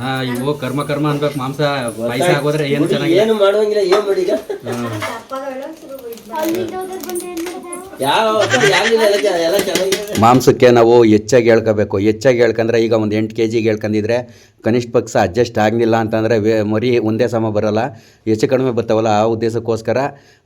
ಅಣ್ಣ ಇವು ಕರ್ಮ ಕರ್ಮ ಅನ್ಬೇಕು ಮಾಂಸ ಪಾಯಸ ಆಗೋದ್ರೆ ಏನು ಚೆನ್ನಾಗಿ ಏನು ಮಾಡುವಂಗಿಲ್ಲ ಏನ್ ಮಾಡಿ ಈಗ? ಮಾಂಸಕ್ಕೆ ನಾವು ಹೆಚ್ಚಾಗಿ ಹೇಳ್ಕೋಬೇಕು. ಹೆಚ್ಚಾಗಿ ಹೇಳ್ಕಂದ್ರೆ ಈಗ ಒಂದು ಎಂಟು ಕೆ ಜಿಗೆ ಹೇಳ್ಕೊಂಡಿದ್ರೆ ಕನಿಷ್ಠ ಪಕ್ಷ ಅಡ್ಜಸ್ಟ್ ಆಗಲಿಲ್ಲ ಅಂತಂದರೆ ವೇ ಮರಿ ಒಂದೇ ಸಮ ಬರೋಲ್ಲ. ಹೆಚ್ಚು ಕಡಿಮೆ ಬರ್ತಾವಲ್ಲ ಆ ಉದ್ದೇಶಕ್ಕೋಸ್ಕರ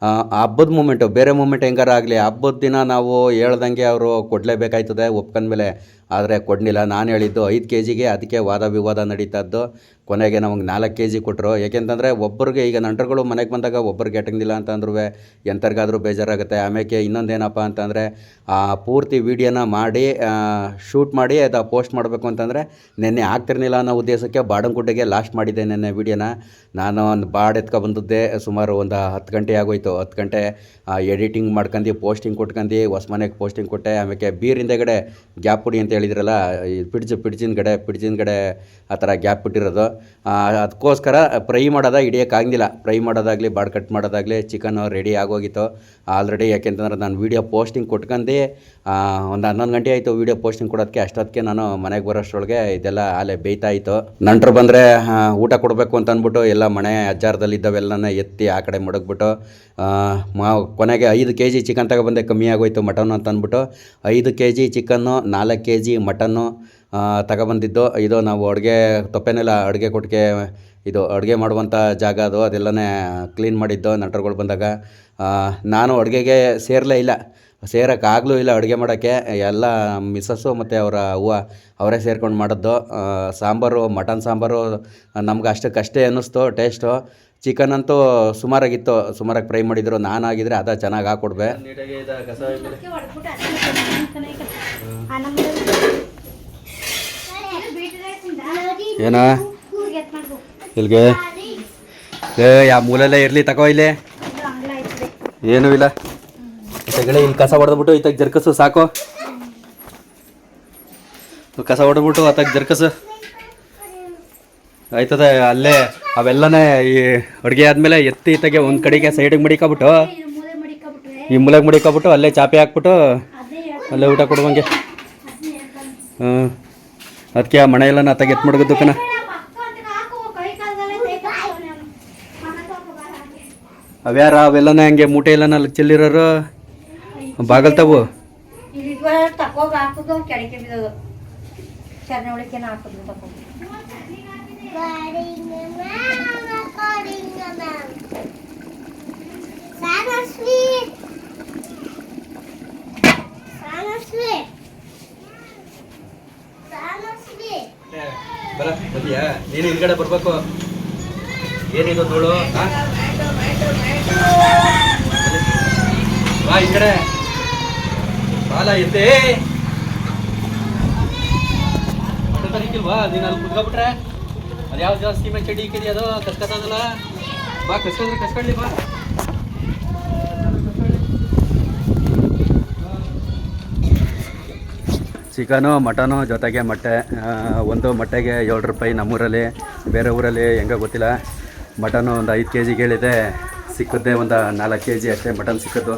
ಆ, ಹಬ್ಬದ ಮೂಮೆಂಟು ಬೇರೆ ಮೂಮೆಂಟ್ ಹೆಂಗಾರ ಆಗಲಿ ಹಬ್ಬದ ದಿನ ನಾವು ಹೇಳ್ದಂಗೆ ಅವರು ಕೊಡಲೇಬೇಕಾಯ್ತದೆ ಒಪ್ಕೊಂಡ್ಮೇಲೆ ಆದರೆ ಕೊಡಲಿಲ್ಲ. ನಾನು ಹೇಳಿದ್ದು ಐದು ಕೆ ಜಿಗೆ ಅದಕ್ಕೆ ವಾದ ವಿವಾದ ನಡೀತದ್ದು. ಕೊನೆಗೆ ನಮಗೆ ನಾಲ್ಕು ಕೆ ಜಿ ಕೊಟ್ಟರು ಏಕೆಂತಂದರೆ ಒಬ್ಬರಿಗೆ ಈಗ ನಂಟರುಗಳು ಮನೆಗೆ ಬಂದಾಗ ಒಬ್ಬರಿಗೆ ಎಟಂಗಿಲ್ಲ ಅಂತಂದ್ರೂ ಎಂಥರ್ಗಾದ್ರೂ ಬೇಜಾರಾಗುತ್ತೆ. ಆಮೇಲೆ ಇನ್ನೊಂದೇನಪ್ಪ ಅಂತಂದರೆ, ಆ ಪೂರ್ತಿ ವೀಡಿಯೋನ ಮಾಡಿ ಶೂಟ್ ಮಾಡಿ ಅದು ಪೋಸ್ಟ್ ಮಾಡಬೇಕು ಅಂತಂದರೆ ನಿನ್ನೆ ಆಗ್ತಿರ್ಲಿಲ್ಲ ಅನ್ನೋ ಉದ್ದೇಶಕ್ಕೆ ಬಾಡಂಗುಡ್ಡೆಗೆ ಲಾಸ್ಟ್ ಮಾಡಿದ್ದೆ ನಿನ್ನೆ ವೀಡಿಯೋನ. ನಾನು ಒಂದು ಬಾಡ್ ಬಂದದ್ದೆ. ಸುಮಾರು ಒಂದು ಹತ್ತು ಗಂಟೆ ಆಗೋಯ್ತು. ಹತ್ತು ಗಂಟೆ ಎಡಿಟಿಂಗ್ ಮಾಡ್ಕೊಂಡು ಪೋಸ್ಟಿಂಗ್ ಕೊಟ್ಕೊಂಡು ಹೊಸ ಮನೆಗೆ ಪೋಸ್ಟಿಂಗ್ ಕೊಟ್ಟೆ. ಆಮೇಲೆ ಬೀರ್ ಹಿಂದೆಗಡೆ ಗ್ಯಾಪ್ ಪುಡಿ ಅಂತ ಹೇಳಿದ್ರಲ್ಲ, ಈ ಪಿಡ್ಜ್, ಪಿಡ್ಜಿನ ಕಡೆ ಪಿಡ್ಜಿನ ಕಡೆ ಆ ಥರ ಗ್ಯಾಪ್ ಬಿಟ್ಟಿರೋದು. ಅದಕ್ಕೋಸ್ಕರ ಫ್ರೈ ಮಾಡೋದ ಹಿಡಿಯೋಕ್ಕಾಗಿಲ್ಲ ಫ್ರೈ ಮಾಡೋದಾಗಲಿ ಬಾಡ್ ಕಟ್ ಮಾಡೋದಾಗಲಿ, ಚಿಕನ್ ರೆಡಿ ಆಗೋಗಿತ್ತು. ಆಲ್ರೆಡಿ ಯಾಕೆಂತಂದ್ರೆ ನಾನು ವೀಡಿಯೋ ಪೋಸ್ಟಿಂಗ್ ಕೊಟ್ಕೊಂಡು ಒಂದು ಹನ್ನೊಂದು ಗಂಟೆ ಆಯಿತು ವೀಡಿಯೋ ಪೋಸ್ಟಿಂಗ್ ಕೊಡೋದಕ್ಕೆ. ಅಷ್ಟೊತ್ತಿಗೆ ನಾನು ಮನೆಗೆ ಬರೋಷ್ಟರೊಳಗೆ ಇದೆಲ್ಲ ಅಲ್ಲೇ ಬೇಯ್ತಾ ಇತ್ತು. ನಂಟರು ಬಂದರೆ ಊಟ ಕೊಡಬೇಕು ಅಂತ ಅಂದ್ಬಿಟ್ಟು ಎಲ್ಲ ಮನೆ ಅಜ್ಜಾರದಲ್ಲಿದ್ದವೆಲ್ಲನ ಎತ್ತಿ ಆ ಕಡೆ ಮಡಗ್ಬಿಟ್ಟು ಮಾ, ಕೊನೆಗೆ ಐದು ಕೆ ಜಿ ಚಿಕನ್ ತಗೊಬಂದೆ ಕಮ್ಮಿ ಆಗೋಯ್ತು ಮಟನ್ ಅಂತ ಅಂದ್ಬಿಟ್ಟು, ಐದು ಕೆ ಜಿ ಚಿಕನ್ನು ನಾಲ್ಕು ಕೆ ಜಿ ಮಟನ್ನು ತಗೊಬಂದಿದ್ದು, ಇದು ನಾವು ಅಡುಗೆ ತೊಪ್ಪೆನೆಲ್ಲ ಅಡುಗೆ ಕೊಟ್ಟಿಗೆ, ಇದು ಅಡುಗೆ ಮಾಡುವಂಥ ಜಾಗ ಅದು, ಅದೆಲ್ಲನೇ ಕ್ಲೀನ್ ಮಾಡಿದ್ದು ನಟರುಗಳು ಬಂದಾಗ ನಾನು ಅಡುಗೆಗೆ ಸೇರಲೇ ಇಲ್ಲ. ಸೇರೋಕ್ಕಾಗಲೂ ಇಲ್ಲ ಅಡುಗೆ ಮಾಡೋಕ್ಕೆ. ಎಲ್ಲ ಮಿಸ್ಸಸ್ಸು ಮತ್ತು ಅವರ ಅವ್ವ ಅವರೇ ಸೇರ್ಕೊಂಡು ಮಾಡಿದ್ದು. ಸಾಂಬಾರು, ಮಟನ್ ಸಾಂಬಾರು, ನಮ್ಗೆ ಅಷ್ಟಕ್ಕಷ್ಟೇ ಅನ್ನಿಸ್ತು, ಟೇಸ್ಟು. ಚಿಕನ್ ಅಂತೂ ಸುಮಾರಾಗಿತ್ತು ಸುಮಾರಾಗಿ ಫ್ರೈ ಮಾಡಿದ್ರು ನಾನಾಗಿದ್ರೆ ಅದ ಚೆನ್ನಾಗಿ ಹಾಕೊಡ್ಬೆ. ಏನ? ಇಲ್ಲಿಗೆ ಏ ಯಾವ ಮೂಲೆಲ್ಲ ಇರಲಿ ತಗೋ ಇಲ್ಲಿ. ಏನೂ ಇಲ್ಲ. ತೆಗಳೆ ಇಲ್ಲಿ ಕಸ ಹೊಡೆದ್ಬಿಟ್ಟು ಇತ್ತಾಗ ಜರ್ಕಸು ಸಾಕು. ಕಸ ಹೊಡೆದ್ಬಿಟ್ಟು ಆತಾಗ ಜರ್ಕಸು. ಆಯ್ತದೆ, ಅಲ್ಲೇ ಅವೆಲ್ಲನೇ ಈ ಅಡುಗೆ ಆದಮೇಲೆ ಎತ್ತಿ ಇತ್ತಾಗೆ ಒಂದು ಕಡೆಗೆ ಸೈಡಿಗೆ ಮಡಿಕೊಬಿಟ್ಟು, ಈ ಮೂಲೆಗೆ ಮಡಿಕೊಬಿಟ್ಟು ಅಲ್ಲೇ ಚಾಪೆ ಹಾಕ್ಬಿಟ್ಟು ಅಲ್ಲೇ ಊಟ ಕೊಡುವಂಗೆ. ಹ್ಞೂ ಅದಕ್ಕೆ ಆ ಮನೆ ಎಲ್ಲ ಅತ್ತಾಗ ಎತ್ತು ಮಡಗದ್ದು ಕಣ ಅವ್ಯಾರ ಅವೆಲ್ಲನೇ ಹಂಗೆ ಮೂಟೆ ಎಲ್ಲ ನಾಲ್ಕು ಚೆಲ್ಲಿರೋರು? ಬಾಗಲ್ತಾವು? ತಕೋಗ ಹಾಕುದು ಕೆಳಗೆ ಬಿದ್ದದು. ಹಾಕುದು ತಕೋ ಬರ ಬಂದ್ಯಾ ನೀನು ಹಿಂದ್ಗಡೆ ಬರ್ಬೇಕು ಏನಿದು ಧೂಳು ಆ? ಬಾ ಈ ಕಡೆ ಬಾಲ ಎದ್ದೆ ತರಿಕಿಲ್ವಾ ನೀನು ಅಲ್ಲಿ ಕುತ್ಕೊಬಿಟ್ರೆ ಅದು ಯಾವ ಜಾಸ್ತಿ ಸೀಮೆ ಚಡಿ ಇಕ್ಕಿದೆ ಅದು? ಕಸ್ಕತ್ತದಲ್ಲ ಬಾ ಕಸ್ಕೊಂಡ್ರೆ ಕಸ್ಕೊಳ್ಳಿ ಬಾ. ಚಿಕನು, ಮಟನು ಜೊತೆಗೆ ಮೊಟ್ಟೆ ಒಂದು ಮೊಟ್ಟೆಗೆ ಏಳು ರೂಪಾಯಿ ನಮ್ಮೂರಲ್ಲಿ, ಬೇರೆ ಊರಲ್ಲಿ ಹೆಂಗೆ ಗೊತ್ತಿಲ್ಲ. ಮಟನು ಒಂದು ಐದು ಕೆ ಜಿಗೆ ಹೇಳಿದೆ ಸಿಕ್ಕದ್ದೇ ಒಂದು ನಾಲ್ಕು ಕೆ ಜಿ ಅಷ್ಟೇ ಮಟನ್ ಸಿಕ್ಕದ್ದು.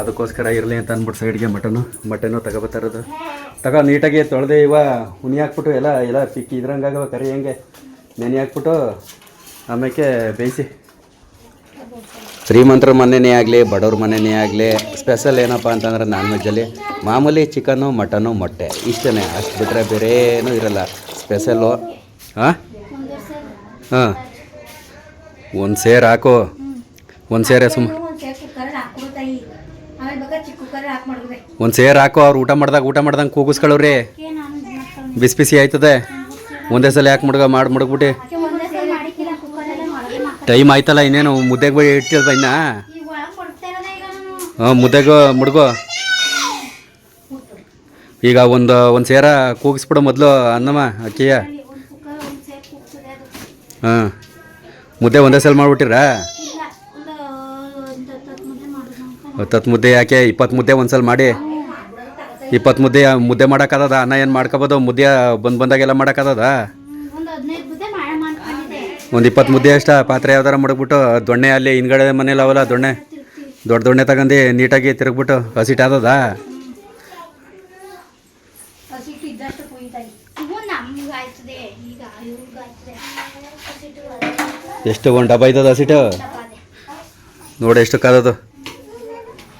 ಅದಕ್ಕೋಸ್ಕರ ಇರಲಿ ಅಂತ ಅಂದ್ಬಿಟ್ಟು ಸೈಡ್ಗೆ ಮಟನು ಮಟನು ತಗೋಬತ್ತಾರದು ತಗೋ, ನೀಟಾಗಿ ತೊಳೆದೆ ಇವ ಹುಣಿ ಹಾಕ್ಬಿಟ್ಟು ಎಲ್ಲ ಎಲ್ಲ ಪಿಕ್ಕಿ ಇದ್ರಂಗಾಗವ ಕರಿ ಹೆಂಗೆ? ನೆನೆ ಹಾಕ್ಬಿಟ್ಟು ಆಮೇಲೆ ಬೇಯಿಸಿ. ಶ್ರೀಮಂತರ ಮನೆಯೇ ಆಗಲಿ ಬಡವ್ರ ಮನೆಯೇ ಆಗಲಿ ಸ್ಪೆಷಲ್ ಏನಪ್ಪ ಅಂತಂದ್ರೆ ನಾನ್ ವೆಜ್ಜಲ್ಲಿ ಮಾಮೂಲಿ ಚಿಕನ್ನು ಮಟನು ಮೊಟ್ಟೆ. ಇಷ್ಟೇ ಅಷ್ಟು ಬಿಟ್ಟರೆ ಬೇರೆ ಏನೂ ಇರಲ್ಲ. ಸ್ಪೆಷಲ್ಲು ಹಾಂ ಹಾಂ. ಒಂದು ಸೇರು ಹಾಕು. ಒಂದು ಸೇರೆ ಸುಮ್ಮ ಒಂದ್ ಸೇರ್ ಹಾಕಿ ಮಾಡಿದ್ರೆ ಒಂದು ಸೇರು ಹಾಕು ಅವ್ರು ಊಟ ಮಾಡ್ದಾಗ ಊಟ ಮಾಡ್ದಂಗೆ ಕೂಗಿಸ್ಕೊಳ್ಳೋರಿ. ನಾನು ಬಿಸಿ ಬಿಸಿ ಆಯ್ತದೆ. ಒಂದೇ ಸಲ ಯಾಕೆ ಮುಡ್ಗ ಮಾಡಿ ಮುಡ್ಗ್ಬಿಟ್ಟು? ಟೈಮ್ ಆಯ್ತಲ್ಲ ಇನ್ನೇನು, ಮುದ್ದೆಗೆ ಬೈ ಇಟ್ಟಿಲ್ವ ಇನ್ನ? ಹಾಂ, ಮುದ್ದೆಗೆ ಮುಡ್ಗೋ? ಈಗ ಒಂದು ಒಂದು ಸೇರ ಕೂಗಿಸ್ಬಿಡು ಮೊದಲು ಅನ್ನಮ್ಮ, ಅಕ್ಕಿಯ. ಹಾಂ. ಮುದ್ದೆ ಒಂದೇ ಸಲ ಮಾಡಿಬಿಟ್ಟಿರ? ಹತ್ತತ್ತು ಮುದ್ದೆ ಯಾಕೆ, ಇಪ್ಪತ್ತು ಮುದ್ದೆ ಒಂದು ಸಲ ಮಾಡಿ. ಇಪ್ಪತ್ತು ಮುದ್ದೆ ಮುದ್ದೆ ಮಾಡೋಕ್ಕಾಗದ ಅನ್ನ ಏನು ಮಾಡ್ಕೋಬೋದು? ಮುದ್ದೆ ಬಂದು ಬಂದಾಗೆಲ್ಲ ಮಾಡೋಕ್ಕಾಗದ ಒಂದು ಇಪ್ಪತ್ತು ಮುದ್ದೆ ಅಷ್ಟ ಪಾತ್ರೆ ಯಾವ್ದಾರ ಮಡಗ್ಬಿಟ್ಟು ದೊಣ್ಣೆ ಅಲ್ಲಿ ಹಿಂದ್ಗಡೆ ಮನೇಲಿ ಅವಲ್ಲ ದೊಣ್ಣೆ ದೊಡ್ಡ ದೊಣ್ಣೆ ತಗೊಂಡು ನೀಟಾಗಿ ತಿರುಗ್ಬಿಟ್ಟು ಹಸಿಟ್ಟಾದದ ಎಷ್ಟು ಒಂದು ಡಬ್ಬ ಐತದ ಹಸಿಟ್ಟು ನೋಡಿ ಎಷ್ಟು ಕಾದದು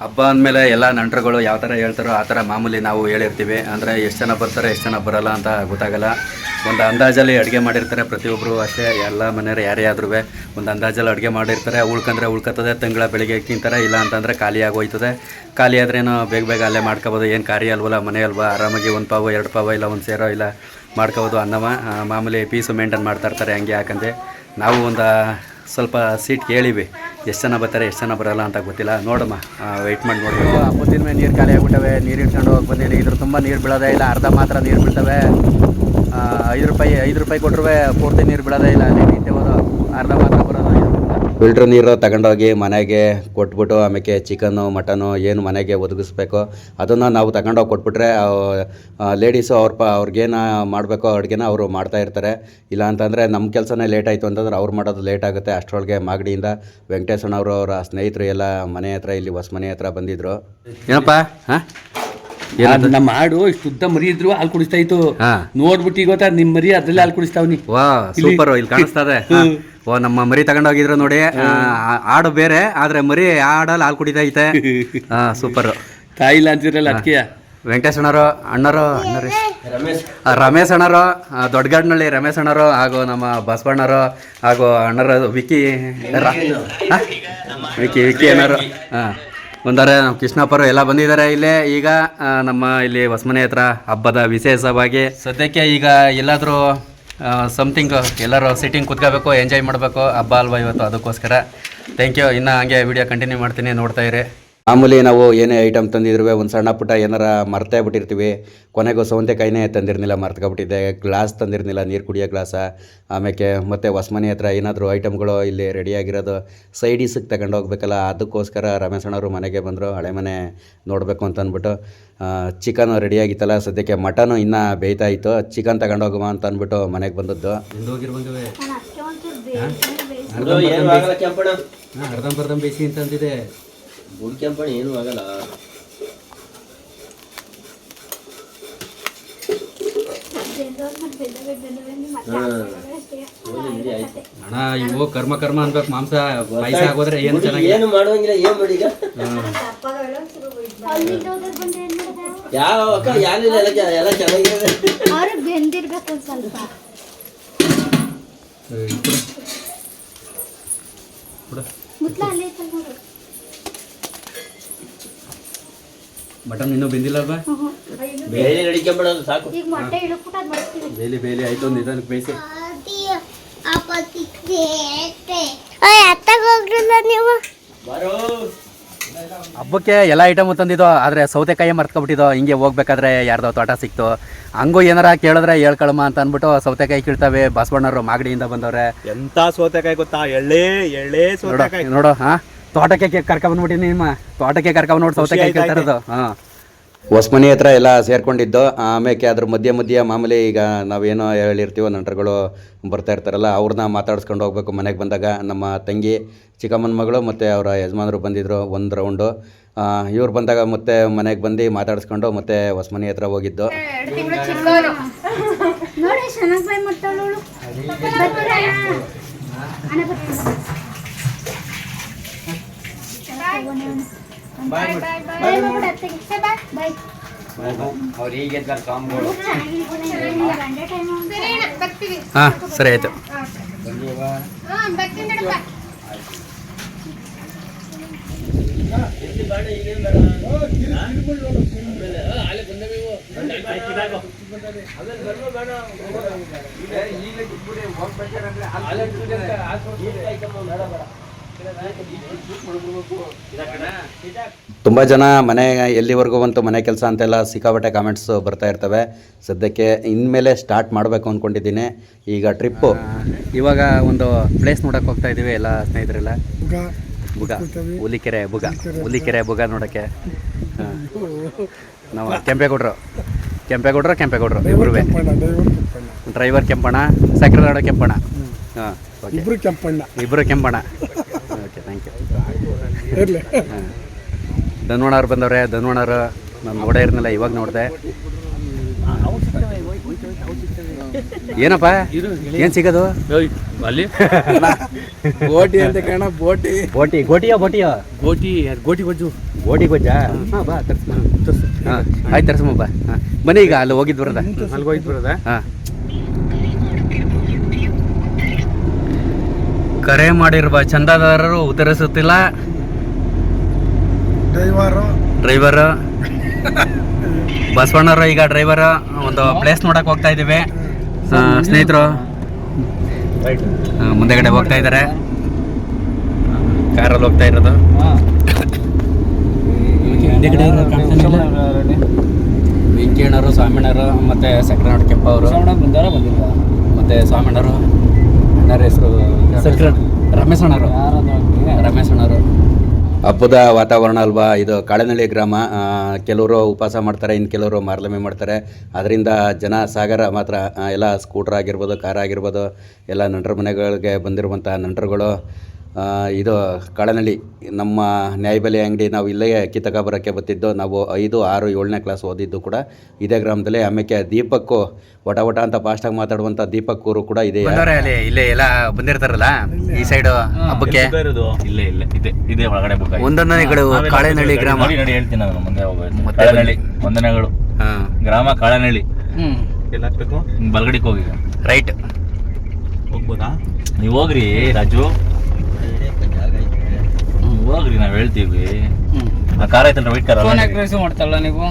ಹಬ್ಬ ಅಂದಮೇಲೆ ಎಲ್ಲ ನಂಟರುಗಳು ಯಾವ ಥರ ಹೇಳ್ತಾರೋ ಆ ಥರ ಮಾಮೂಲಿ ನಾವು ಹೇಳಿರ್ತೀವಿ. ಅಂದರೆ ಎಷ್ಟು ಜನ ಬರ್ತಾರೆ, ಎಷ್ಟು ಜನ ಬರಲ್ಲ ಅಂತ ಗೊತ್ತಾಗಲ್ಲ. ಒಂದು ಅಂದಾಜಲ್ಲಿ ಅಡುಗೆ ಮಾಡಿರ್ತಾರೆ ಪ್ರತಿಯೊಬ್ಬರು ಅಷ್ಟೇ, ಎಲ್ಲ ಮನೆಯವರು ಯಾರೇ ಆದ್ರೂ. ಒಂದು ಅಂದಾಜಲ್ಲಿ ಅಡುಗೆ ಮಾಡಿರ್ತಾರೆ, ಉಳ್ಕಂದ್ರೆ ಉಳ್ಕತ್ತದೆ, ತಿಂಗಳ ಬೆಳಿಗ್ಗೆ ತಿಂತಾರೆ, ಇಲ್ಲ ಅಂತಂದರೆ ಖಾಲಿ ಆಗೋಯ್ತದೆ. ಖಾಲಿ ಆದ್ರೇನು ಬೇಗ ಬೇಗ ಅಲ್ಲೇ ಮಾಡ್ಕೋಬೋದು. ಏನು ಕಾರ್ಯ ಅಲ್ವಲ್ಲ, ಮನೆ ಅಲ್ವಾ? ಆರಾಮಾಗಿ ಒಂದು ಪಾವು, ಎರಡು ಪಾವು, ಇಲ್ಲ ಒಂದು ಸೇರೋ, ಇಲ್ಲ ಮಾಡ್ಕೋಬೋದು ಅನ್ನವ. ಮಾಮೂಲಿ ಪೀಸು ಮೇಂಟೈನ್ ಮಾಡ್ತಾ ಇರ್ತಾರೆ ಹಂಗೆ ಯಾಕಂದೆ ನಾವು ಒಂದು ಸ್ವಲ್ಪ ಸೀಟ್ ಕೇಳಿವಿ. ಎಷ್ಟು ಜನ ಬರ್ತಾರೆ, ಎಷ್ಟು ಜನ ಬರಲ್ಲ ಅಂತ ಗೊತ್ತಿಲ್ಲ. ನೋಡಮ್ಮ ವೆಯ್ಟ್ ಮಾಡಿ ನೋಡಿ. ಮುಂದಿನ ಮೇಲೆ ನೀರು ಖಾಲಿ ಆಗಿಬಿಟ್ಟವೆ. ನೀರು ಇಟ್ಕೊಂಡು ಹೋಗಿ ಬಂದೀನಿ. ಇದ್ರ ತುಂಬ ನೀರು ಬೀಳೋದೇ ಇಲ್ಲ. ಅರ್ಧ ಮಾತ್ರ ನೀರು ಬೀಳ್ತವೆ. ಐದು ರೂಪಾಯಿ ಐದು ರೂಪಾಯಿ ಕೊಟ್ಟರು ಪೂರ್ತಿ ನೀರು ಬೀಳೋದೇ ಇಲ್ಲ. ಅಲ್ಲಿ ನಿಂತೇವೋದು ಅರ್ಧ ಮಾತ್ರ ಫಿಲ್ಟ್ರ್ ನೀರು ತಗೊಂಡೋಗಿ ಮನೆಗೆ ಕೊಟ್ಬಿಟ್ಟು ಆಮೇಲೆ ಚಿಕನ್ನು ಮಟನು ಏನು ಮನೆಗೆ ಒದಗಿಸ್ಬೇಕು ಅದನ್ನು ನಾವು ತಗೊಂಡೋಗಿ ಕೊಟ್ಬಿಟ್ರೆ ಲೇಡೀಸು ಅವ್ರ ಪ ಅವ್ರಿಗೇನು ಮಾಡಬೇಕು ಅಡುಗೆನ ಅವರು ಮಾಡ್ತಾ ಇರ್ತಾರೆ. ಇಲ್ಲ ಅಂತಂದರೆ ನಮ್ಮ ಕೆಲಸನೇ ಲೇಟ್ ಆಯಿತು ಅಂತಂದ್ರೆ ಅವ್ರು ಮಾಡೋದು ಲೇಟ್ ಆಗುತ್ತೆ. ಅಷ್ಟರೊಳಗೆ ಮಾಗಡಿಯಿಂದ ವೆಂಕಟೇಶಣ್ಣವರು ಅವರ ಸ್ನೇಹಿತರು ಎಲ್ಲ ಮನೆ ಹತ್ರ ಇಲ್ಲಿ ಹೊಸ ಮನೆ ಹತ್ರ ಬಂದಿದ್ದರು ಏನಪ್ಪ? ಹಾಂ? ನಮ್ಮ ಆಡು ಇಷ್ಟು ಉದ್ದ ಮರಿ ಇದ್ರು ಹಾಲು ಕುಡಿಸ್ತಾ ಇತ್ತು. ನೋಡ್ಬಿಟ್ಟು ಈಗ ಗೊತ್ತಾ ನಿಮ್ ಮರಿ ಅದ್ರಲ್ಲಿ ಹಾಲು ಕುಡಿಸ್ತಾವ್ನಿ. ವಾ ಸೂಪರ್ ಇಲ್ಲಿ ಕಾಣಿಸ್ತಾ ಇದೆ. ಓ ನಮ್ಮ ಮರಿ ತಗೊಂಡೋಗಿದ್ರು ನೋಡಿ. ಹಾಡು ಆಡು ಬೇರೆ ಆದ್ರೆ ಮರಿ ಆಡಲ್ಲಿ ಹಾಲು ಕುಡಿತಾ ಐತೆ. ಹಾ ಸೂಪರ್ ತಾಯಿಲ್ಲ ಅಂತಿರಲ್ಲ ಅದಕ್ಕೆ ವೆಂಕಟೇಶ್ ಅಣ್ಣರು ಅಣ್ಣರು ಅಣ್ಣರು. ರಮೇಶ್. ಆ, ರಮೇಶ್ ಅಣ್ಣರು ದೊಡ್ಡಗಾಡ್ನಳ್ಳಿ ರಮೇಶ್ ಅಣ್ಣರು ಹಾಗೂ ನಮ್ಮ ಬಸವಣ್ಣರು ಹಾಗೂ ಅಣ್ಣರು ವಿಕಿ ವಿಕಿ ವಿಕಿ ವಿಕ್ಕಿ ವಿಕ್ಕಿ ಅಣ್ಣರು. ಹಾಂ. ಒಂದರೆ ನಮ್ಮ ಕೃಷ್ಣಪ್ಪರು ಎಲ್ಲ ಬಂದಿದ್ದಾರೆ ಇಲ್ಲೇ. ಈಗ ನಮ್ಮ ಇಲ್ಲಿ ಹೊಸಮನೆ ಹತ್ರ ಹಬ್ಬದ ವಿಶೇಷವಾಗಿ ಸದ್ಯಕ್ಕೆ ಈಗ ಎಲ್ಲಾದರೂ ಸಮಥಿಂಗ್ ಎಲ್ಲರೂ ಸಿಟ್ಟಿಂಗ್ ಕುತ್ಕೋಬೇಕು ಎಂಜಾಯ್ ಮಾಡಬೇಕು, ಹಬ್ಬ ಅಲ್ವಾ ಇವತ್ತು ಅದಕ್ಕೋಸ್ಕರ. ಥ್ಯಾಂಕ್ ಯು ಇನ್ನು ಹಂಗೆ ವಿಡಿಯೋ ಕಂಟಿನ್ಯೂ ಮಾಡ್ತೀನಿ, ನೋಡ್ತಾ ಇರಿ. ಮಾಮೂಲಿ ನಾವು ಏನೇ ಐಟಮ್ ತಂದಿದ್ರು ಒಂದು ಸಣ್ಣ ಪುಟ್ಟ ಏನಾರ ಮರ್ತೇ ಬಿಟ್ಟಿರ್ತೀವಿ. ಕೊನೆಗೂ ಸೌಂತೆಕಾಯಿನೇ ತಂದಿರಲಿಲ್ಲ ಮರ್ತ್ಕೊಬಿಟ್ಟಿದ್ದೆ. ಗ್ಲಾಸ್ ತಂದಿರಲಿಲ್ಲ ನೀರು ಕುಡಿಯೋ ಗ್ಲಾಸ. ಆಮೇಲೆ ಮತ್ತು ಹೊಸ್ಮನೆ ಹತ್ರ ಏನಾದರೂ ಐಟಮ್ಗಳು ಇಲ್ಲಿ ರೆಡಿಯಾಗಿರೋದು ಸೈಡೀಸಿಗೆ ತಗೊಂಡು ಹೋಗ್ಬೇಕಲ್ಲ ಅದಕ್ಕೋಸ್ಕರ ರಮೇಶಣ್ಣವರು ಮನೆಗೆ ಬಂದರು ಹಳೆ ಮನೆ ನೋಡಬೇಕು ಅಂತ ಅಂದ್ಬಿಟ್ಟು ಚಿಕನ್ ರೆಡಿಯಾಗಿತ್ತಲ್ಲ ಸದ್ಯಕ್ಕೆ ಮಟನು ಇನ್ನೂ ಬೇಯ್ತಾ ಇತ್ತು. ಚಿಕನ್ ತಗೊಂಡೋಗುವ ಅಂತ ಅಂದ್ಬಿಟ್ಟು ಮನೆಗೆ ಬಂದದ್ದು. ಅರ್ಧಂಬರ್ಧಂ ಬೇಸಿ ಅಂತ ಅಂದಿದೆ ಬುಡ್ ಕೆಂಪಣ್ಣ ಏನು ಆಗಲ್ಲ ಅಣ್ಣ ಇವು ಕರ್ಮ ಕರ್ಮ ಅನ್ಬೇಕು ಮಾಂಸ ಪಾಯಸ ಆಗೋದ್ರೆ ಏನು ಚೆನ್ನಾಗಿಲ್ಲ ಏನು ಮಾಡುವಂಗಿಲ್ಲ ಏನ್ ಮಾಡಿ ಈಗ ಯಾವ ಅಕ್ಕ ಯಾರಿಲ್ಲ ಎಲ್ಲ ಚ- ಎಲ್ಲ ಚೆನ್ನಾಗಿದೆ ಅವ್ರು ಬೆಂದಿರ್ಬೇಕು ಒಂದ್ ಸ್ವಲ್ಪ ಮುತ್ಲ ಅಲ್ಲೇ ಐತಲ್ ನೋಡು ಮಟನ್ ಇನ್ನೂ ಬೆಂದಿಲ್ಲ ಅಲ್ವಾ ಬೇರೆ ರೆಡಿ ಕೆಂಪಣ್ಣ ಸಾಕು. ಈಗ ಮೊಟ್ಟೆ ಮಾಡ್ತೀವಿ ಬೇಲಿ ಬೇಲಿ ಆಯ್ತು ಒಂದು ಇದನ್ನ ಬೇಯಿಸಿ. ಹೋಗ್ರಲ್ಲ ನೀವು? ಬರೋ. ಹಬ್ಬಕ್ಕೆ ಎಲ್ಲ ಐಟಮು ತಂದಿದ್ದು ಆದರೆ ಸೌತೆಕಾಯಿ ಮರ್ತ್ಕೊಬಿಟ್ಟಿದ್ದು ಹಿಂಗೆ ಹೋಗ್ಬೇಕಾದ್ರೆ ಯಾರ್ದೋ ತೋಟ ಸಿಕ್ತು. ಹಂಗೂ ಏನಾರ ಕೇಳಿದ್ರೆ ಹೇಳ್ಕೊಳಮ್ಮ ಅಂತ ಅಂದ್ಬಿಟ್ಟು ಸೌತೆಕಾಯಿ ಕೀಳ್ತಾವೆ ಬಸವಣ್ಣರು ಮಾಗಡಿಯಿಂದ ಬಂದವ್ರೆ. ಎಂತ ಸೌತೆಕಾಯಿ ಗೊತ್ತಾ? ಎಳ್ಳೆ ಎಳ್ಳೆ ಸೌತೆಕಾಯಿ. ನೋಡೋ ನೋಡು ಹಾ? ತೋಟಕ್ಕೆ ಬಂದ್ಬಿಟ್ಟಿ ನಿಮ್ಮ. ತೋಟಕ್ಕೆ ಕರ್ಕೊಂಡ್ ಸೌತೆಕಾಯಿ ಕೇಳ್ತಾ ಇರೋದು. ಹಾ. ಹೊಸ್ಮನಿ ಹತ್ರ ಎಲ್ಲ ಸೇರ್ಕೊಂಡಿದ್ದು. ಆಮೇಲೆ ಅದ್ರ ಮಧ್ಯೆ ಮಧ್ಯೆ ಮಾಮೂಲಿ ಈಗ ನಾವೇನೋ ಹೇಳಿರ್ತೀವೋ ನಂಟರುಗಳು ಬರ್ತಾ ಇರ್ತಾರಲ್ಲ ಅವ್ರನ್ನ ಮಾತಾಡ್ಸ್ಕೊಂಡು ಹೋಗ್ಬೇಕು ಮನೆಗೆ ಬಂದಾಗ. ನಮ್ಮ ತಂಗಿ ಚಿಕ್ಕಮ್ಮನ ಮಗಳು ಮತ್ತು ಅವರ ಯಜಮಾನರು ಬಂದಿದ್ದರು ಒಂದು ರೌಂಡು. ಇವ್ರು ಬಂದಾಗ ಮತ್ತೆ ಮನೆಗೆ ಬಂದು ಮಾತಾಡಿಸ್ಕೊಂಡು ಮತ್ತೆ ಹೊಸ್ಮನಿ ಹತ್ರ ಹೋಗಿದ್ದು. ನೋಡಿ ಬಾಯ್ ಬಾಯ್ ಬಾಯ್ ಅವ್ರು ಈಗ ಟೈಮ್ ಬರ್ತೀವಿ ಹಾಂ ಸರಿ ಆಯಿತು. ನಡಪ್ಪ. ತುಂಬ ಜನ ಮನೆ ಎಲ್ಲಿವರೆಗೂ ಬಂತು ಮನೆ ಕೆಲಸ ಅಂತೆಲ್ಲ ಸಿಕ್ಕಾಪಟ್ಟೆ ಕಾಮೆಂಟ್ಸ್ ಬರ್ತಾ ಇರ್ತವೆ. ಸದ್ಯಕ್ಕೆ ಇನ್ಮೇಲೆ ಸ್ಟಾರ್ಟ್ ಮಾಡಬೇಕು ಅಂದ್ಕೊಂಡಿದ್ದೀನಿ ಈಗ ಟ್ರಿಪ್ಪು ಇವಾಗ ಒಂದು ಪ್ಲೇಸ್ ನೋಡಕ್ಕೆ ಹೋಗ್ತಾ ಇದ್ದೀವಿ ಎಲ್ಲ ಸ್ನೇಹಿತರೆಲ್ಲ. ಬುಗ. ಹುಲಿಕೆರೆ ಬುಗ. ಹುಲಿಕೆರೆ ಬುಗ ನೋಡೋಕ್ಕೆ. ಹಾಂ. ನಾವು ಕೆಂಪೇಗೌಡರು. ಕೆಂಪೇಗೌಡರು ಕೆಂಪೇಗೌಡರು. ಇಬ್ಬರು ಡ್ರೈವರ್ ಕೆಂಪಣ್ಣ ಸೆಕ್ರೆಟರಿ ಕೆಂಪಣ್ಣ. ಹಾಂ. ಇಬ್ರು ಕೆಂಪಣ್ಣ. ಇಬ್ಬರು ಕೆಂಪಣ್ಣ. ಓಕೆ ಥ್ಯಾಂಕ್ ಯು ಇರ್ಲಿ. ಧನ್ವಣ್ಣವ್ರು ಬಂದವ್ರೆ ಧನ್ವಣ್ಣವ್ರು ನಾನು ನೋಡೇ ಇರ್ನಲ್ಲ ಇವಾಗ ನೋಡಿದೆ. ಏನಪ್ಪ? ಏನು ಸಿಗೋದು? ಅಲ್ಲಿ? ಗೋಟಿ ಅಂತ ಕಾಣ ಬೋಟಿ. ಗೋಟಿ ಗೋಟಿಯಾ ಬೋಟಿಯೋ? ಗೋಟಿ ಗೋಟಿ ಗೊಜ್ಜು. ಗೋಟಿ ಗೊಜ್ಜಾ? ಹಾಂ ಬಾ ತರ್ಸ್ ಹಾಂ. ಆಯ್ತು ತರ್ಸಮ್ಮ ಬಾ. ಹಾಂ. ಬನ್ನಿ ಈಗ ಅಲ್ಲಿ ಹೋಗಿದ್ದು ಬರದ? ಅಲ್ಲಿ ಹೋಗಿದ್ದು ಬರೋದಾ? ಹಾಂ. ಕರೆ ಮಾಡಿರುವ ಚಂದಾದಾರರು ಉತ್ತರಿಸುತ್ತಿಲ್ಲ. ಡ್ರೈವರು. ಡ್ರೈವರು. ಬಸವಣ್ಣರು ಈಗ ಡ್ರೈವರ್. ಒಂದು ಪ್ಲೇಸ್ ನೋಡಕ್ ಹೋಗ್ತಾ ಇದ್ದೀವಿ. ಸ್ನೇಹಿತರು. ಮುಂದೆಗಡೆ ಹೋಗ್ತಾ ಇದ್ದಾರೆ. ಕಾರಲ್ಲಿ ಹೋಗ್ತಾ ಇರೋದು. ವೆಂಕಣ್ಣರು ಸ್ವಾಮಿಣ್ಣರು ಮತ್ತೆ ಸಕ್ರನಾಡ್ ಕೆಪ್ಪ ಅವರು ಮತ್ತೆ ಸ್ವಾಮಿಯಣ್ಣರು ಅಣ್ಣರ ಹೆಸರು ಸಕ್ರ ರಮೇಶ್ ಅಣ್ಣರು ರಮೇಶ್ ಅಣ್ಣರು ಹಬ್ಬದ ವಾತಾವರಣ ಅಲ್ವಾ? ಇದು ಕಾಳೆನಳ್ಳಿ ಗ್ರಾಮ ಕೆಲವರು ಉಪವಾಸ ಮಾಡ್ತಾರೆ ಇನ್ನು ಕೆಲವರು ಮಾರ್ಲಮೆ ಮಾಡ್ತಾರೆ. ಅದರಿಂದ ಜನ ಸಾಗರ ಮಾತ್ರ ಎಲ್ಲ ಸ್ಕೂಟ್ರ್ ಆಗಿರ್ಬೋದು ಕಾರ್ ಆಗಿರ್ಬೋದು ಎಲ್ಲ ನಂಟರ ಮನೆಗಳಿಗೆ ಬಂದಿರುವಂಥ ನಂಟರುಗಳು ಇದು ಕಾಳನಳ್ಳಿ. ನಮ್ಮ ನ್ಯಾಯಬೆಲೆ ಅಂಗಡಿ ನಾವು ಇಲ್ಲೇ ಕಿತ್ತಕ ಬರೋಕ್ಕೆ ಬರ್ತಿದ್ದು. ನಾವು ಐದು ಆರು ಏಳನೇ ಕ್ಲಾಸ್ ಓದಿದ್ದು ಕೂಡ ಇದೇ ಗ್ರಾಮದಲ್ಲಿ. ಆಮೇಲೆ ದೀಪಕ್ಕು ವಟ ವಟ ಅಂತ ಫಾಸ್ಟಾಗಿ ಮಾತಾಡುವಂಥ ದೀಪಕ್ ಊರು ಕೂಡ ಇದೆ. ಅಲ್ಲಿ ಇಲ್ಲೇ ಎಲ್ಲ ಬಂದಿರ್ತಾರಲ್ಲ? ಈ ಸೈಡ್ ಹಬ್ಬಕ್ಕೆ? ಇಲ್ಲೇ ಇಲ್ಲೇ. ಇದೆ ಇದೇ ಒಳಗಡೆ ಒಂದೊಂದನೆಗಳು ಕಾಳೆನಳ್ಳಿ ಗ್ರಾಮ. ನೋಡಿ ಹೇಳ್ತೀನಿ ನಾನು ಮುಂದೆ ಹೋಗೋದು. ವಂದನೆಗಳು. ಹಾಂ. ಗ್ರಾಮ ಕಾಳನಳ್ಳಿ. ಎಲ್ಲ ಹಾಕ್ಬೇಕು ಬಲ್ಗಡಿಗೆ ಹೋಗಿ ರೈಟ್ ಹೋಗ್ಬೋದಾ? ನೀವು ಹೋಗ್ರಿ ರಾಜು. ಹೋಗ್ರಿ ನಾವ್ ಹೇಳ್ತೀವಿ. ಆ ಕಾರ್ ವೈಟ್ ಕಾರ್ ಫೋನ್ ಯಾಕೆ ರಿಸೀವ್ ಮಾಡ್ತಾರಲ್ಲ ನೀವು?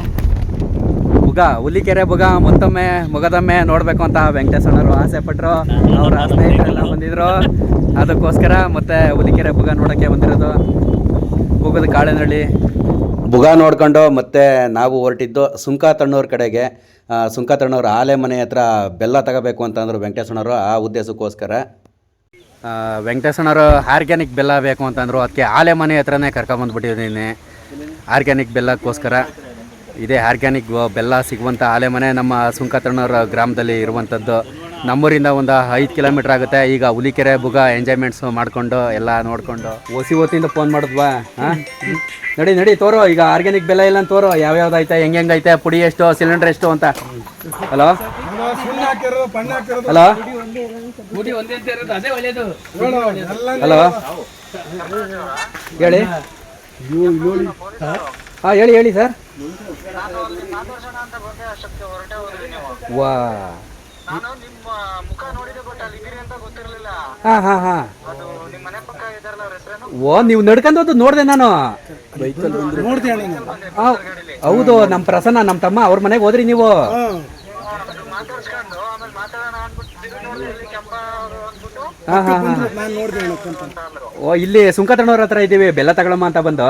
ಬುಗ ಹುಲಿಕೆರೆ ಬುಗ ಮತ್ತೊಮ್ಮೆ ಮುಗದೊಮ್ಮೆ ನೋಡಬೇಕು ಅಂತ ವೆಂಕಟೇಶ್ವರರು ಆಸೆ ಪಟ್ರು. ಅವ್ರ ಸ್ನೇಹಿತರೆಲ್ಲ ಬಂದಿದ್ರು. ಅದಕ್ಕೋಸ್ಕರ ಮತ್ತೆ ಹುಲಿಕೆರೆ ಬುಗ ನೋಡೋಕ್ಕೆ ಬಂದಿರೋದು. ಬುಗದ ಕಾಳೆನಳ್ಳಿ ಬುಗ ನೋಡ್ಕೊಂಡು ಮತ್ತೆ ನಾವು ಹೊರಟಿದ್ದು ಸುಂಕ ತಣ್ಣವ್ರ ಕಡೆಗೆ. ಸುಂಕ ತಣ್ಣವ್ರ ಆಲೆ ಮನೆ ಹತ್ರ ಬೆಲ್ಲ ತಗೋಬೇಕು ಅಂತಂದ್ರು ವೆಂಕಟೇಶ್ವರರು ಆ ಉದ್ದೇಶಕ್ಕೋಸ್ಕರ. ವೆಂಕಟೇಶಣ್ಣವರು ಆರ್ಗ್ಯಾನಿಕ್ ಬೆಲ್ಲ ಬೇಕು ಅಂತಂದರು ಅದಕ್ಕೆ ಆಲೆ ಮನೆ ಹತ್ರನೇ ಕರ್ಕೊಂಬಂದ್ಬಿಟ್ಟಿದ್ದೀನಿ. ಆರ್ಗ್ಯಾನಿಕ್ ಬೆಲ್ಲಕ್ಕೋಸ್ಕರ. ಇದೇ ಆರ್ಗ್ಯಾನಿಕ್ ಬೆಲ್ಲ ಸಿಗುವಂಥ ಆಲೆ ಮನೆ ನಮ್ಮ ಸುಂಕತಣ್ಣವರ ಗ್ರಾಮದಲ್ಲಿ ಇರುವಂಥದ್ದು ನಮ್ಮೂರಿಂದ ಒಂದು ಐದು ಕಿಲೋಮೀಟ್ರ್ ಆಗುತ್ತೆ. ಈಗ ಹುಲಿಕೆರೆ, ಬುಗ ಎಂಜಾಯ್ಮೆಂಟ್ಸು ಮಾಡಿಕೊಂಡು ಎಲ್ಲ ನೋಡಿಕೊಂಡು. ಓಸಿ ಓತಿಂದ ಫೋನ್ ಮಾಡಿದ್ವಾ? ಹಾಂ? ನಡಿ ನಡಿ, ತೋರೋ. ಈಗ ಆರ್ಗ್ಯಾನಿಕ್ ಬೆಲ್ಲ ಇಲ್ಲ ತೋರೋ. ಯಾವ್ಯಾವ್ದು ಐತೆ ಹೆಂಗೆ ಐತೆ, ಪುಡಿ ಎಷ್ಟು, ಸಿಲಿಂಡರ್ ಎಷ್ಟು ಅಂತ. ಹಲೋ? ಹಲೋ? ಹಲೋ? ಹೇಳಿ? ಹಾಂ ಹೇಳಿ ಹೇಳಿ ಸರ್. ವಾ. ಹಾಂ ಹಾಂ ಹಾಂ. ಓ ನೀವು ನಡ್ಕೊಂಡು ನೋಡ್ದೆ ನೋಡಿದೆ ನಾನು. ಹೌದು ನಮ್ಮ ಪ್ರಸನ್ನ ನಮ್ಮ ತಮ್ಮ ಅವ್ರ ಮನೆಗೆ ಹೋದ್ರಿ ನೀವು. ಹಾಂ ಹಾಂ ಹಾಂ. ಓ ಇಲ್ಲಿ ಸುಂಕತಣ್ಣವ್ರ ಹತ್ರ ಇದ್ದೀವಿ ಬೆಲ್ಲ ತಗೊಳಮ್ಮ ಅಂತ ಬಂದು.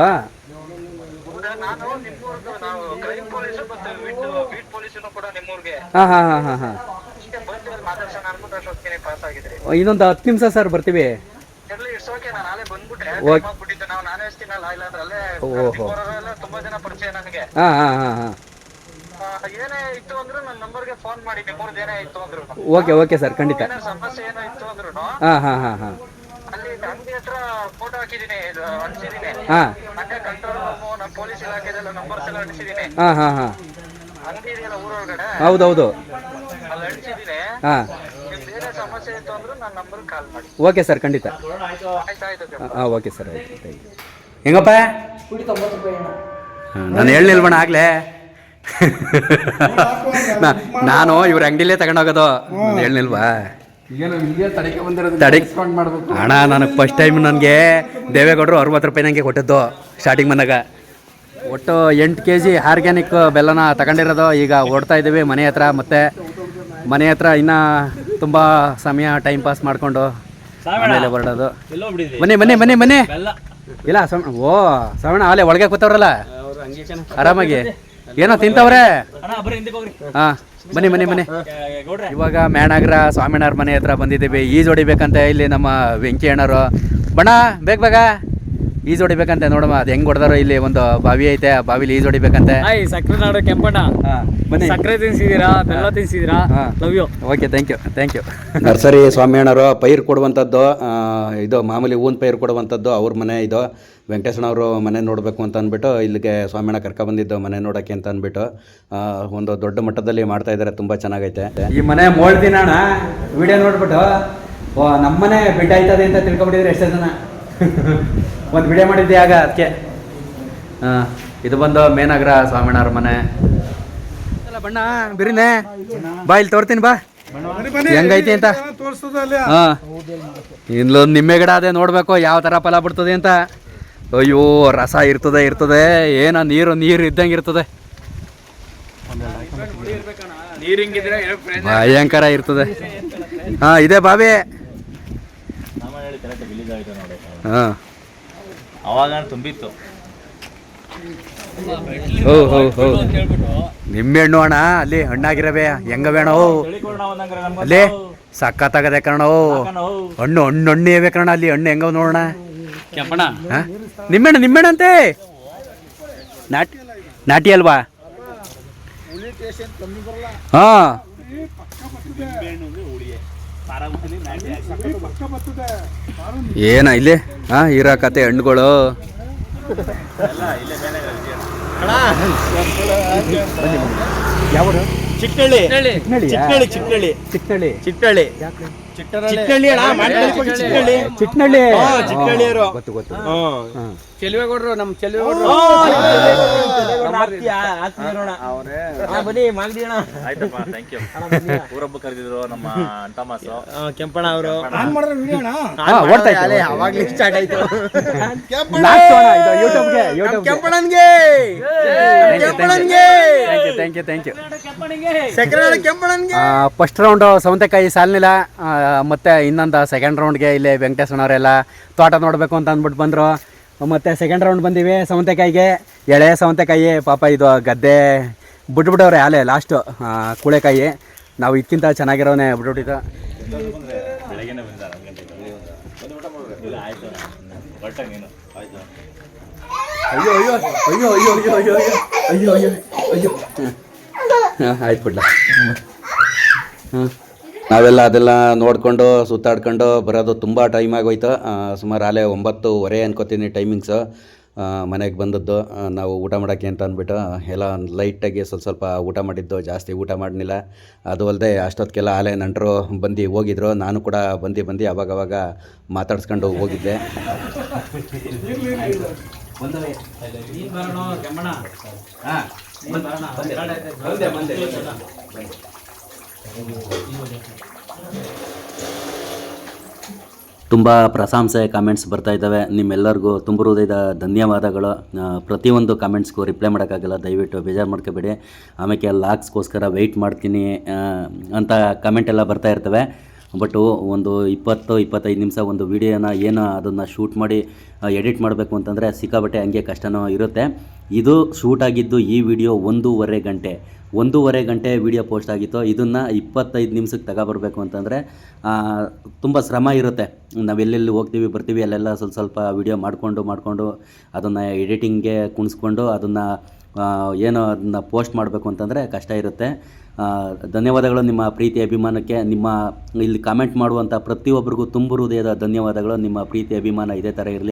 ಹಾಂ ಹಾ ಹಾ ಹಾ ಹಾಂ. ಇನ್ನೊಂದು ಹತ್ತು ನಿಮಿಷ ಸರ್ ಬರ್ತೀವಿ. ಓಕೆ ಓಹೋ. ಹಾ ಹಾ ಹಾ ಹಾಂ. ಏನೇ ಇತ್ತು ಅಂದ್ರು ನನ್ನ ನಂಬರ್ಗೆ ಫೋನ್ ಮಾಡಿ ನಿಮ್ಮೂರ್ದು ಏನೇ ಇತ್ತು ಅಂದ್ರು. ಓಕೆ ಓಕೆ ಸರ್ ಖಂಡಿತ. ಏನೇ ಸಮಸ್ಯೆ ಏನೋ ಇತ್ತು ಅಂದ್ರು ಹಾಂ ಹಾಂ ಹಾಂ ಹಾಂ. ಅಲ್ಲಿ ಅಂಗಡಿ ಹತ್ರ ಫೋಟೋ ಹಾಕಿದೀನಿ ಇದು ಅಂಟಿಸಿದೀನಿ ಹಾಂ. ಹಂಗೆ ಕಂಟ್ರೋಲ್ ರೂಮು ನಮ್ಮ ಪೊಲೀಸ್ ಇಲಾಖೆದೆಲ್ಲ ನಂಬರ್ಸ್ ಎಲ್ಲ ಅಂಟಿಸಿದೀನಿ ಹಾಂ ಹಾಂ ಹಾಂ. ಅಂಗಡಿ ಇದೆಯಲ್ಲ ಊರೊಳಗಡೆ? ಹೌದೌದು. ಅಲ್ಲಿ ಅಂಟಿಸಿದೀನಿ ಹಾಂ. ನಿಮ್ದು ಏನೇ ಸಮಸ್ಯೆ ಇತ್ತು ಅಂದ್ರು ನನ್ನ ನಂಬರ್ ಕಾಲ್ ಮಾಡಿ. ಓಕೆ ಸರ್ ಖಂಡಿತ. ಆಯ್ತು ಹಾಂ ಓಕೆ ಸರ್ ಯು ಹೆಂಗಪ್ಪ? ರೂಪಾಯಿ ನಾನು ಹೇಳಿಲ್ವಣ ಆಗಲೇ? ನಾನು ಇವ್ರ ಅಂಗಡಿಲೇ ತಗೊಂಡೋಗೋದು. ಹೇಳಿಲ್ವಾ ತಡೆ ಡಿಸ್ಕೌಂಟ್ ಮಾಡ್ಬೇಕು. ಅಣ್ಣ ನನಗೆ ಫಸ್ಟ್ ಟೈಮ್ ನನಗೆ ದೇವೇಗೌಡರು ಅರವತ್ತು ರೂಪಾಯಿ ನನಗೆ ಕೊಟ್ಟಿದ್ದು ಸ್ಟಾರ್ಟಿಂಗ್ ಬಂದಾಗ ಒಟ್ಟು ಎಂಟು ಕೆ ಜಿ ಆರ್ಗ್ಯಾನಿಕ್ ಬೆಲ್ಲನ ತಗೊಂಡಿರೋದು. ಈಗ ಓಡ್ತಾ ಇದ್ದೀವಿ ಮನೆ ಹತ್ರ ಮತ್ತೆ ಮನೆ ಹತ್ರ ಇನ್ನೂ ತುಂಬ ಸಮಯ ಟೈಮ್ ಪಾಸ್ ಮಾಡಿಕೊಂಡು ಆಮೇಲೆ ಹೊರಡೋದು. ಮನೆ ಮನೆ ಮನೆ ಮನೆ. ಇಲ್ಲ ಸಮ ಓ ಸವಣ ಅಲ್ಲೇ ಒಳಗೆ ಕೂತವ್ರಲ್ಲ? ಆರಾಮಾಗಿ. ಏನೋ ತಿಂತವ್ರೆ? ಹಾ ಬನ್ನಿ ಬನ್ನಿ ಬನ್ನಿ. ಇವಾಗ ಮೇಣಾಗ್ರ ಸ್ವಾಮಿನಾರ್ ಮನೆ ಹತ್ರ ಬಂದಿದ್ದೀವಿ. ಈಜ್ ಹೊಡಿಬೇಕಂತ ಇಲ್ಲಿ ನಮ್ಮ ವೆಂಕಿ ಅಣ್ಣರು. ಬಣ್ಣ ಬೇಗ ಬೇಗ. ಈಜು ಹೊಡಿಬೇಕಂತೆ ನೋಡಮ್ಮ ಅದು ಹೆಂಗ್ ಹೊಡೆದಾರೋ ಇಲ್ಲಿ ಒಂದು ಬಾವಿ ಐತೆ ಆ ಬಾವಿಲಿ ಈಜ್ ಹೊಡಿಬೇಕಂತೆ. ಹಾಯ್ ಸಕ್ಕರೆ ನಾಡು ಕೆಂಪಣ್ಣ. ಹಾಂ ಬನ್ನಿ. ಸಕ್ಕರೆ ತಿನ್ಸಿದೀರಾ ಬೆಲ್ಲ ತಿನ್ಸಿದೀರಾ? ಹಾ. Love you okay thank you thank you nursery ಸ್ವಾಮಿಯಣ್ಣವರು ಪೈರು ಕೊಡುವಂಥದ್ದು ಆ, ಇದು ಮಾಮೂಲಿ ಹೂವಿನ ಪೈರು ಕೊಡುವಂಥದ್ದು ಅವ್ರ ಮನೆ ಇದು. ವೆಂಕಟೇಶಣ್ಣವರು ಮನೆ ನೋಡಬೇಕು ಅಂತ ಅಂದ್ಬಿಟ್ಟು ಇಲ್ಲಿಗೆ ಸ್ವಾಮಿಯಣ್ಣ ಕರ್ಕೊಬಂದಿದ್ದು ಮನೆ ನೋಡೋಕೆ ಅಂತ ಅಂದ್ಬಿಟ್ಟು ಆ, ಒಂದು ದೊಡ್ಡ ಮಟ್ಟದಲ್ಲಿ ಮಾಡ್ತಾ ಇದ್ದಾರೆ ತುಂಬ ಚೆನ್ನಾಗೈತೆ. ಈ ಮನೆ ಮೋಳ್ದಿನ ಅಣ್ಣ ವಿಡಿಯೋ ನೋಡ್ಬಿಟ್ಟು ಓ ನಮ್ಮನೆ ಬಿಟ್ಟಾಯ್ತದೆ ಆಯ್ತದೆ ಅಂತ ತಿಳ್ಕೊಬಿಟ್ಟಿದ್ರೆ ಎಷ್ಟೇ ಜನ. ಒಂದು ವಿಡಿಯೋ ಮಾಡಿದ್ದೆ ಆಗ ಅದಕ್ಕೆ ಹಾಂ ಇದು ಬಂದು ಮೇನಗರ ಸ್ವಾಮಿಯಣ್ಣವ್ರ ಮನೆ. ಅಲ್ಲ ಬಣ್ಣ ಬಿರಿನೆ. ಬಾ ಇಲ್ಲಿ ತೋರ್ತೀನಿ ಬಾ. ಹೆಂಗೈತಿ ಅಂತ? ಹಾಂ ಇಲ್ಲೊಂದು ನಿಮ್ಮೆ ಗಿಡ ಅದೇ ನೋಡಬೇಕು ಯಾವ ತರ ಫಲ ಬಿಡ್ತದೆ ಅಂತ. ಅಯ್ಯೋ ರಸ ಇರ್ತದೆ ಇರ್ತದೆ. ಏನ ನೀರು ನೀರು ಇದ್ದಂಗೆ ಇರ್ತದೆ. ಭಯಂಕರ ಇರ್ತದೆ. ಹಾ ಇದೆ ಬಾವಿ ಹಾ. ಅವಾಗ ತುಂಬಿತ್ತು. ಹೋ ಹೋ ಹೋ. ನಿಂಬೆಹಣ್ಣು ಅಣ್ಣ ಅಲ್ಲಿ ಹಣ್ಣಾಗಿರಬೇ ಹೆಂಗವೇ ಅಣ್ಣ? ಅಲ್ಲಿ ಸಕ್ಕತ್ತಾಗದೆ ಕಣ. ಹಣ್ಣು ಹಣ್ಣು ಹಣ್ಣು ಇವೆ ಕಣ ಅಲ್ಲಿ ಹಣ್ಣು ಹೆಂಗ ನೋಡೋಣ? ಕೆಂಪಣ ನಿಂಬೆಣ್ಣ ನಿಂಬೆಹಣ್ಣು ಅಂತೆ ನಾಟಿ ನಾಟಿ ಅಲ್ವಾ? ಹಾ. ಏನ ಇಲ್ಲಿ? ಹಾ ಇರೋ ಕತೆ ಹಣ್ಣುಗಳು. ಚಿಕ್ಕಳ್ಳಿ ಚಿಕ್ಕಳ್ಳಿ ಚಿಕ್ಕಳ್ಳಿ ಚಿಕ್ಕಳ್ಳಿ ಚಿಕ್ಕಳ್ಳಿ ಚಿಕ್ಕಳ್ಳಿ ಅಣ್ಣ ಚಿಕ್ಕಳ್ಳಿ ಚಿಕ್ಕಳ್ಳಿ ಚಿಕ್ಕಳ್ಳಿಯರು ಗೊತ್ತು ಗೊತ್ತು ಚೆಲುವೇಗೌಡರು ನಮ್ಮ ಚೆಲುವೆಗೌಡ್ರು. ಬನ್ನಿ ಮಾಗಡಿ ಅಣ್ಣ. ಆಯ್ತಪ್ಪ ಥ್ಯಾಂಕ್ ಯು ಊರೊಬ್ಬ ಕರೆದಿದ್ರು ನಮ್ಮ ಅಂಟಮಾಸು ಕೆಂಪಣ್ಣ ಅವರು. ಓಡ್ತಾ ಇತ್ತು ಅವಾಗ್ಲೇ ಸ್ಟಾರ್ಟ್ ಆಯ್ತು. ಕೆಂಪಣ್ಣನ್ಗೆ! ಕೆಂಪಣ್ಣನ್ಗೆ! Thank you thank you second ಕೆಂಪಣ್ಣನಿಗೆ! First round ಸೌತೆಕಾಯಿ ಸಾಲಿನಿಲ್ಲ ಮತ್ತೆ ಇನ್ನೊಂದು ಸೆಕೆಂಡ್ ರೌಂಡ್ಗೆ ಇಲ್ಲಿ ವೆಂಕಟೇಶ್ವರವರೆಲ್ಲ ತೋಟ ನೋಡಬೇಕು ಅಂತ ಅಂದ್ಬಿಟ್ಟು ಬಂದರು. ಮತ್ತು ಸೆಕೆಂಡ್ ರೌಂಡ್ ಬಂದೀವಿ, ಸೌತೆಕಾಯಿಗೆ. ಎಳೆ, ಸೌತೆಕಾಯಿ, ಪಾಪ ಇದು ಗದ್ದೆ ಬಿಟ್ಬಿಟ್ಟವ್ರೆ ಆಲೆ ಲಾಸ್ಟು ಕೂಳೆಕಾಯಿ. ನಾವು ಇದಕ್ಕಿಂತ ಚೆನ್ನಾಗಿರೋನೆ ಬಿಟ್ಬಿಟ್ಟಿದ್ದು. ಅಯ್ಯೋ ಅಯ್ಯೋ ಅಯ್ಯೋ ಅಯ್ಯೋ ಅಯ್ಯೋ ಅಯ್ಯೋ ಅಯ್ಯೋ ಅಯ್ಯೋ ಅಯ್ಯೋ ಆಯ್ತು ಬಿಡ್ಲ. ಹಾಂ. ನಾವೆಲ್ಲ ಅದೆಲ್ಲ ನೋಡಿಕೊಂಡು ಸುತ್ತಾಡ್ಕೊಂಡು ಬರೋದು ತುಂಬ ಟೈಮ್ ಆಗೋಯ್ತು. ಸುಮಾರು ಅಲ್ಲೇ ಒಂಬತ್ತುವರೆ ಅನ್ಕೋತೀನಿ ಟೈಮಿಂಗ್ಸು ಮನೆಗೆ ಬಂದದ್ದು ನಾವು ಊಟ ಮಾಡೋಕ್ಕೆ ಅಂತ ಅಂದ್ಬಿಟ್ಟು ಎಲ್ಲ ಲೈಟಾಗಿ ಸ್ವಲ್ಪ ಸ್ವಲ್ಪ ಊಟ ಮಾಡಿದ್ದು ಜಾಸ್ತಿ ಊಟ ಮಾಡಲಿಲ್ಲ ಅದು ಅಲ್ಲದೆ ಅಷ್ಟೊತ್ತಿಗೆಲ್ಲ ಆಲೆ ನಂಟರು ಬಂದು ಹೋಗಿದ್ರು. ನಾನು ಕೂಡ ಬಂದು ಬಂದು ಅವಾಗವಾಗ ಮಾತಾಡ್ಸ್ಕೊಂಡು ಹೋಗಿದ್ದೆ. ತುಂಬ ಪ್ರಶಂಸೆ ಕಾಮೆಂಟ್ಸ್ ಬರ್ತಾ ಇದ್ದಾವೆ. ನಿಮ್ಮೆಲ್ಲರಿಗೂ ತುಂಬ ಹೃದಯದ ಧನ್ಯವಾದಗಳು. ಪ್ರತಿಯೊಂದು ಕಾಮೆಂಟ್ಸ್ಗೂ ರಿಪ್ಲೈ ಮಾಡೋಕ್ಕಾಗಲ್ಲ, ದಯವಿಟ್ಟು ಬೇಜಾರು ಮಾಡ್ಕೋಬೇಡಿ. ಆಮೇಲೆ ಲಾಕ್ಸ್ಗೋಸ್ಕರ ವೆಯ್ಟ್ ಮಾಡ್ತೀನಿ ಅಂತ ಕಮೆಂಟ್ ಎಲ್ಲ ಬರ್ತಾ ಇರ್ತವೆ. ಬಟ್ಟು ಒಂದು ಇಪ್ಪತ್ತು, ಇಪ್ಪತ್ತೈದು ನಿಮಿಷ ಒಂದು ವಿಡಿಯೋನ ಏನೋ ಅದನ್ನು ಶೂಟ್ ಮಾಡಿ ಎಡಿಟ್ ಮಾಡಬೇಕು ಅಂತಂದರೆ ಸಿಕ್ಕಾಬಟ್ಟೆ ಹಂಗೆ ಕಷ್ಟನೂ ಇರುತ್ತೆ. ಇದು ಶೂಟ್ ಆಗಿದ್ದು ಈ ವಿಡಿಯೋ ಒಂದೂವರೆ ಗಂಟೆ. ಒಂದೂವರೆ ಗಂಟೆ ವಿಡಿಯೋ ಪೋಸ್ಟ್ ಆಗಿತ್ತು. ಇದನ್ನು ಇಪ್ಪತ್ತೈದು ನಿಮಿಷಕ್ಕೆ ತಗೊಬರ್ಬೇಕು ಅಂತಂದರೆ ತುಂಬ ಶ್ರಮ ಇರುತ್ತೆ. ನಾವೆಲ್ಲೆಲ್ಲಿ ಹೋಗ್ತೀವಿ, ಬರ್ತೀವಿ, ಅಲ್ಲೆಲ್ಲ ಸ್ವಲ್ಪ ಸ್ವಲ್ಪ ವಿಡಿಯೋ ಮಾಡಿಕೊಂಡು ಮಾಡಿಕೊಂಡು ಅದನ್ನು ಎಡಿಟಿಂಗ್ಗೆ ಕುಣಿಸ್ಕೊಂಡು ಅದನ್ನು ಏನೋ ಅದನ್ನ ಪೋಸ್ಟ್ ಮಾಡಬೇಕು ಅಂತಂದರೆ ಕಷ್ಟ ಇರುತ್ತೆ. ಧನ್ಯವಾದಗಳು ನಿಮ್ಮ ಪ್ರೀತಿ, ಅಭಿಮಾನಕ್ಕೆ. ನಿಮ್ಮ ಇಲ್ಲಿ ಕಾಮೆಂಟ್ ಮಾಡುವಂಥ ಪ್ರತಿಯೊಬ್ಬರಿಗೂ ತುಂಬ ಹೃದಯದ ಧನ್ಯವಾದಗಳು. ನಿಮ್ಮ ಪ್ರೀತಿ, ಅಭಿಮಾನ ಇದೇ ಥರ ಇರಲಿ.